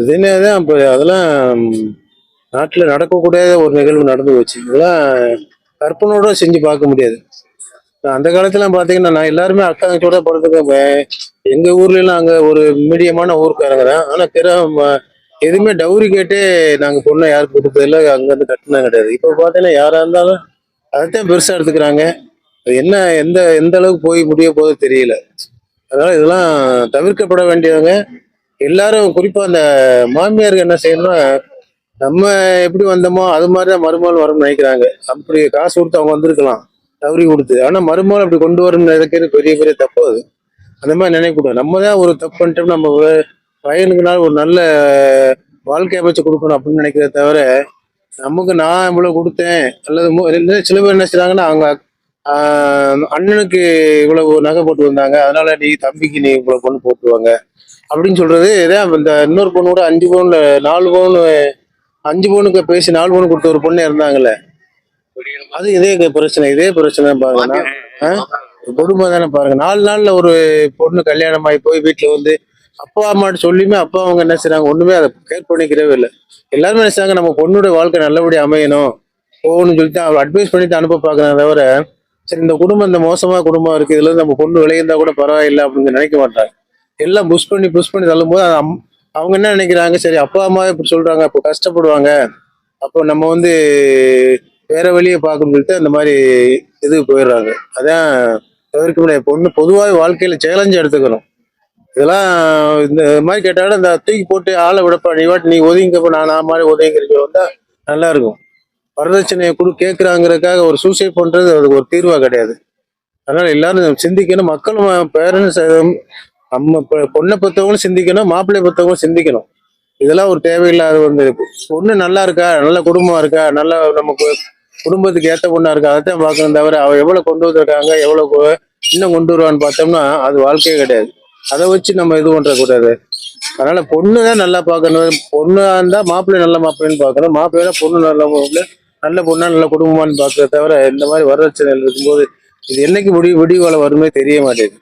இதுனே தான் இப்போ அதெல்லாம் நாட்டில் நடக்கக்கூடாத ஒரு நிகழ்வு நடந்து போச்சு. இதெல்லாம் கற்பனோட செஞ்சு பார்க்க முடியாது. நான் அந்த காலத்துலாம் பார்த்தீங்கன்னா நான் எல்லாருமே அக்காங்கச்சோட பிறந்துக்க எங்கள் ஊர்லலாம் அங்கே ஒரு மீடியமான ஊருக்காரங்க தான். ஆனால் பிற எதுவுமே டவுரி கேட்டே நாங்கள் பொண்ணை யாருக்கு கொடுத்ததில்ல அங்கேருந்து கட்டினா கிடையாது. இப்போ பார்த்தீங்கன்னா யாராக இருந்தாலும் அதைத்தான் பெருசாக எடுத்துக்கிறாங்க. அது என்ன எந்த எந்த அளவுக்கு போய் முடிய போதோ தெரியல. அதனால் இதெல்லாம் தவிர்க்கப்பட வேண்டியவங்க எல்லாரும் குறிப்பா அந்த மாமியாருக்கு என்ன செய்யணும்னா நம்ம எப்படி வந்தோமோ அது மாதிரி தான் மருமகள் வரும்னு நினைக்கிறாங்க. அப்படி காசு கொடுத்து அவங்க வந்திருக்கலாம். தவறி கொடுத்து. ஆனா மருமகள் அப்படி கொண்டு வரும்னு நினைக்கிறது பெரிய பெரிய தப்பு அது. அந்த மாதிரி நினைக்கக்கூடாது நம்ம தான் ஒரு தப்பு பண்ணிட்டோம் நம்ம பையனுக்குனால ஒரு நல்ல வாழ்க்கை அமைச்சு கொடுக்கணும் அப்படின்னு நினைக்கிறத தவிர நமக்கு நான் இவ்வளவு கொடுத்தேன் அல்லது சில பேர் என்ன செய்றாங்கன்னா அவங்க அண்ணனுக்கு இவ்வளவு நகை போட்டு வந்தாங்க. அதனால நீ தம்பிக்கு நீ இவ்வளவு பொண்ணு போட்டுருவாங்க அப்படின்னு சொல்றது இதான் இந்த இன்னொரு பொண்ணு கூட அஞ்சு பவுன்ல நாலு பவுன் அஞ்சு பவுனுக்கு பேசி நாலு பவுன் கொடுத்த ஒரு பொண்ணு இருந்தாங்கல்ல. அது இதே பிரச்சனை இதே பிரச்சனை பாருங்க. கொடுமை தானே பாருங்க. நாலு நாள்ல ஒரு பொண்ணு கல்யாணம் ஆகி போய் வீட்டுல வந்து அப்பா அம்மாட்டு சொல்லியுமே அப்பா அவங்க என்ன செய்றாங்க? ஒண்ணுமே அதை கேர் பண்ணிக்கிறவே இல்லை. எல்லாருமே நினைச்சாங்க நம்ம பொண்ணோட வாழ்க்கை நல்லபடியா அமையணும். போகணும்னு சொல்லிட்டு அவளை அட்வைஸ் பண்ணிட்டு அனுப்ப பார்க்கறத தவிர சரி இந்த குடும்பம் இந்த மோசமா குடும்பம் இருக்கு இதுல நம்ம பொண்ணு விளையிருந்தா கூட பரவாயில்லை அப்படின்னு நினைக்க மாட்டாங்க. எல்லாம் புஷ் பண்ணி புஷ் பண்ணி தள்ளும்போது அம்- அவங்க என்ன நினைக்கிறாங்க? சரி அப்பா அம்மா இப்படி சொல்றாங்க அப்போ கஷ்டப்படுவாங்க. அப்போ நம்ம வந்து வேற வழியை பார்க்கணும்னு சொல்லிட்டு அந்த மாதிரி இது போயிடுறாங்க. அதான் தவிர்க்க முடியாது. பொண்ணு பொதுவாக வாழ்க்கையில சேலஞ்சு எடுத்துக்கணும். இதெல்லாம் இந்த மாதிரி கேட்டாலும் இந்த தூக்கி போட்டு ஆளை விடப்பா நீ வாட்டி நீ ஒதுங்கிக்கப்ப நான் நான் மாதிரி ஒதுங்கிறீங்க வந்தா நல்லா இருக்கும். வரதட்சணையை கொடு கேட்குறாங்கிறதுக்காக ஒரு சூசைட் பண்ணுறது அதுக்கு ஒரு தீர்வாக கிடையாது. அதனால் எல்லாரும் சிந்திக்கணும். மக்களும் பேரண்ட்ஸ் நம்ம பொண்ணை பத்தவங்களும் சிந்திக்கணும். மாப்பிள்ளை பத்தவங்களும் சிந்திக்கணும். இதெல்லாம் ஒரு தேவையில்லாத வந்து பொண்ணு நல்லா இருக்கா? நல்ல குடும்பமாக இருக்கா? நல்ல நமக்கு குடும்பத்துக்கு ஏற்ற பொண்ணாக இருக்கா? அதைத்தான் பார்க்கணும் தவிர அவள் எவ்வளோ கொண்டு வந்திருக்காங்க? எவ்வளோ இன்னும் கொண்டு வருவான்னு பார்த்தோம்னா அது வாழ்க்கையே கிடையாது. அதை வச்சு நம்ம இது பண்ணுறக்கூடாது அதனால் அதனால பொண்ணு தான் நல்லா பார்க்கணும். பொண்ணாக இருந்தால் மாப்பிள்ளை நல்ல மாப்பிள்ளைன்னு பார்க்கணும். மாப்பிள்ளை பொண்ணு நல்ல மாப்பிள்ளை. நல்ல பொண்ணா நல்ல குடும்பமான்னு பார்க்கறத தவிர இந்த மாதிரி வரதட்சணைகள் இருக்கும்போது இது என்னைக்கு முடிவு விடிவால வருமே தெரிய மாட்டேங்குது.